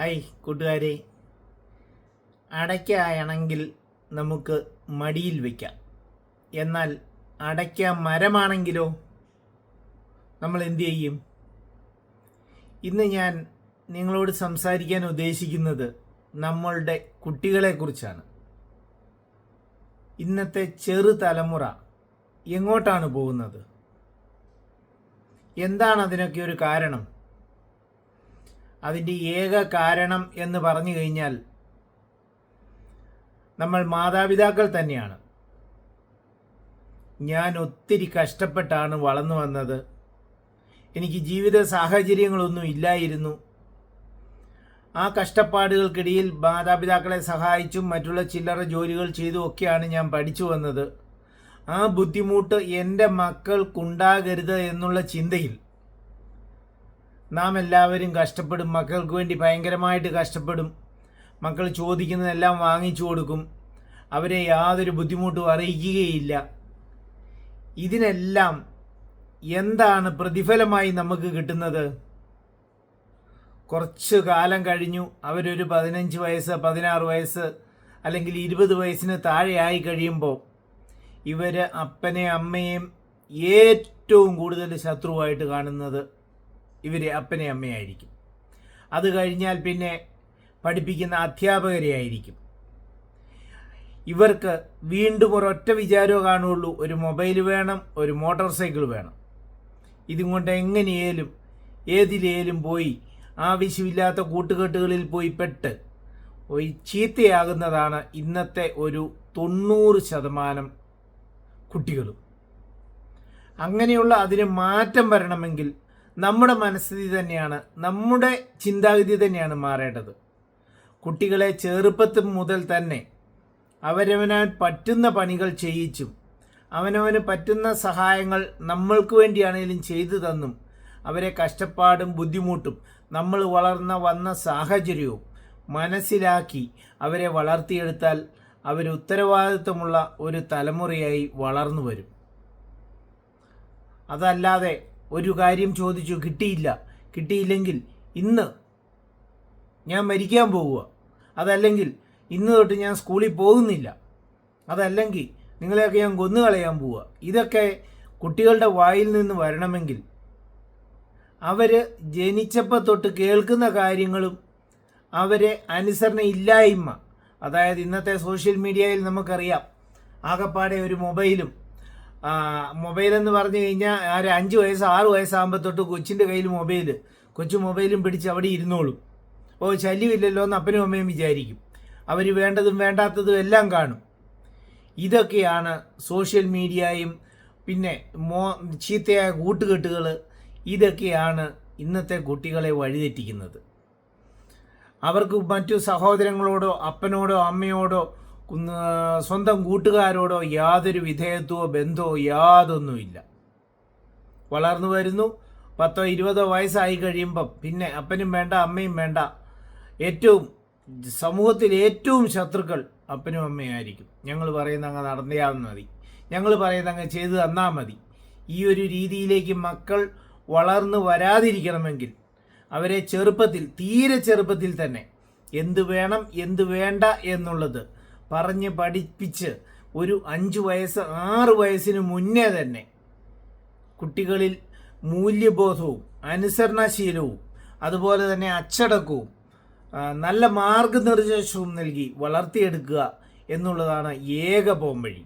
Hi കൂട്ടുകാരെ. അടയ്ക്കാണെങ്കിൽ നമുക്ക് മടിയിൽ വയ്ക്കാം എന്നാൽ അടയ്ക്ക മരമാണെങ്കിലോ? നമ്മൾ എന്തു ചെയ്യും? ഇന്ന് ഞാൻ നിങ്ങളോട് സംസാരിക്കാൻ ഉദ്ദേശിക്കുന്നത് നമ്മളുടെ കുട്ടികളെക്കുറിച്ചാണ്. ഇന്നത്തെ ചെറു തലമുറ എങ്ങോട്ടാണ് പോകുന്നത്? എന്താണ് അതിനൊക്കെ ഒരു കാരണം? അതിന്റെ ഏക കാരണം എന്ന് പറഞ്ഞു കഴിഞ്ഞാൽ നമ്മൾ മാതാപിതാക്കൾ തന്നെയാണ്. ഞാൻ ഒത്തിരി കഷ്ടപ്പെട്ടാണ് വളർന്നു വന്നത്. എനിക്ക് ജീവിത സാഹചര്യങ്ങളൊന്നും ഇല്ലായിരുന്നു. ആ കഷ്ടപ്പാടുകൾക്കിടയിൽ മാതാപിതാക്കളെ സഹായിച്ചും മറ്റുള്ള ചില്ലറ ജോലികൾ ചെയ്തും ഒക്കെയാണ് ഞാൻ പഠിച്ചു വന്നത്. ആ ബുദ്ധിമുട്ട് എന്റെ മക്കൾക്കുണ്ടാകരുത് എന്നുള്ള ചിന്തയിൽ നാം എല്ലാവരും കഷ്ടപ്പെടും. മക്കൾക്ക് വേണ്ടി ഭയങ്കരമായിട്ട് കഷ്ടപ്പെടും. മക്കൾ ചോദിക്കുന്നതെല്ലാം വാങ്ങിച്ചു കൊടുക്കും. അവരെ യാതൊരു ബുദ്ധിമുട്ടും അറിയിക്കുകയില്ല. ഇതിനെല്ലാം എന്താണ് പ്രതിഫലമായി നമുക്ക് കിട്ടുന്നത്? കുറച്ച് കാലം കഴിഞ്ഞു. അവരൊരു പതിനഞ്ച് വയസ്സ് പതിനാറ് വയസ്സ് അല്ലെങ്കിൽ ഇരുപത് വയസ്സിന് താഴെയായി കഴിയുമ്പോൾ ഇവർ അപ്പനെ അമ്മയും ഏറ്റവും കൂടുതൽ ശത്രുവായിട്ട് കാണുന്നത് ഇവർ അപ്പനെ അമ്മയായിരിക്കും. അത് കഴിഞ്ഞാൽ പിന്നെ പഠിപ്പിക്കുന്ന അധ്യാപകരെ ആയിരിക്കും. ഇവർക്ക് വീണ്ടും ഒരൊറ്റ വിചാരമേ കാണുള്ളൂ ഒരു മൊബൈൽ വേണം ഒരു മോട്ടോർ സൈക്കിൾ വേണം. ഇതും കൊണ്ട് എങ്ങനെയേലും ഏതിലേലും പോയി ആവശ്യമില്ലാത്ത കൂട്ടുകെട്ടുകളിൽ പോയി പെട്ട് പോയി ചീത്തയാകുന്നതാണ് ഇന്നത്തെ ഒരു തൊണ്ണൂറ് ശതമാനം കുട്ടികളും. അങ്ങനെയുള്ള അതിന് മാറ്റം വരണമെങ്കിൽ നമ്മുടെ മനസ്ഥിതി തന്നെയാണ് നമ്മുടെ ചിന്താഗതി തന്നെയാണ് മാറേണ്ടത്. കുട്ടികളെ ചെറുപ്പത്തിൽ മുതൽ തന്നെ അവരവനാൽ പറ്റുന്ന പണികൾ ചെയ്യിച്ചും അവനവന് പറ്റുന്ന സഹായങ്ങൾ നമ്മൾക്ക് വേണ്ടിയാണെങ്കിലും ചെയ്തു തന്നും അവരെ കഷ്ടപ്പാടും ബുദ്ധിമുട്ടും നമ്മൾ വളർന്ന വന്ന സാഹചര്യവും മനസ്സിലാക്കി അവരെ വളർത്തിയെടുത്താൽ അവർ ഉത്തരവാദിത്വമുള്ള ഒരു തലമുറയായി വളർന്നു വരും. അതല്ലാതെ ഒരു കാര്യം ചോദിച്ചു കിട്ടിയില്ല. കിട്ടിയില്ലെങ്കിൽ ഇന്ന് ഞാൻ മരിക്കാൻ പോവുക. അതല്ലെങ്കിൽ ഇന്ന് തൊട്ട് ഞാൻ സ്കൂളിൽ പോകുന്നില്ല. അതല്ലെങ്കിൽ നിങ്ങളെയൊക്കെ ഞാൻ കൊന്നു കളയാൻ പോവുക. ഇതൊക്കെ കുട്ടികളുടെ വായിൽ നിന്ന് വരണമെങ്കിൽ അവർ ജനിച്ചപ്പോൾ തൊട്ട് കേൾക്കുന്ന കാര്യങ്ങളും അവരെ അനുസരണ ഇല്ലായ്മ അതായത് ഇന്നത്തെ സോഷ്യൽ മീഡിയയിൽ നമുക്കറിയാം ആകപ്പാടെ ഒരു മൊബൈലും മൊബൈൽ എന്ന് പറഞ്ഞു കഴിഞ്ഞാൽ ഒരു അഞ്ച് വയസ്സ് ആറ് വയസ്സാകുമ്പോൾ തൊട്ട് കൊച്ചിന്റെ കയ്യിൽ മൊബൈൽ കൊച്ചു മൊബൈലും പിടിച്ച് അവിടെ ഇരുന്നോളും. ഓ ശല്യമില്ലല്ലോ എന്ന് അപ്പനും അമ്മയും വിചാരിക്കും. അവർ വേണ്ടതും വേണ്ടാത്തതും എല്ലാം കാണും. ഇതൊക്കെയാണ് സോഷ്യൽ മീഡിയയും പിന്നെ മോ ചീത്തയായ കൂട്ടുകെട്ടുകൾ ഇതൊക്കെയാണ് ഇന്നത്തെ കുട്ടികളെ വഴിതെറ്റിക്കുന്നത്. അവർക്ക് മറ്റു സഹോദരങ്ങളോടോ അപ്പനോടോ അമ്മയോടോ സ്വന്തം കൂട്ടുകാരോടോ യാതൊരു വിധേയത്വമോ ബന്ധമോ യാതൊന്നുമില്ല. വളർന്നു വരുന്നു. പത്തോ ഇരുപതോ വയസ്സായി കഴിയുമ്പം പിന്നെ അപ്പനും വേണ്ട അമ്മയും വേണ്ട. ഏറ്റവും സമൂഹത്തിൽ ഏറ്റവും ശത്രുക്കൾ അപ്പനും അമ്മയായിരിക്കും ഞങ്ങൾ പറയുന്ന അങ്ങ് നടന്നയാൽ മതി. ഞങ്ങൾ പറയുന്ന അങ്ങ് ചെയ്തു തന്നാൽ മതി. ഈ ഒരു രീതിയിലേക്ക് മക്കൾ വളർന്നു വരാതിരിക്കണമെങ്കിൽ അവരെ ചെറുപ്പത്തിൽ തീരെ ചെറുപ്പത്തിൽ തന്നെ എന്ത് വേണം എന്ത് വേണ്ട എന്നുള്ളത് പറഞ്ഞ് പഠിപ്പിച്ച് ഒരു അഞ്ച് വയസ്സ് ആറ് വയസ്സിന് മുന്നേ തന്നെ കുട്ടികളിൽ മൂല്യബോധവും അനുസരണശീലവും അതുപോലെ തന്നെ അച്ചടക്കവും നല്ല മാർഗനിർദ്ദേശവും നൽകി വളർത്തിയെടുക്കുക എന്നുള്ളതാണ് ഏക പോംവഴി.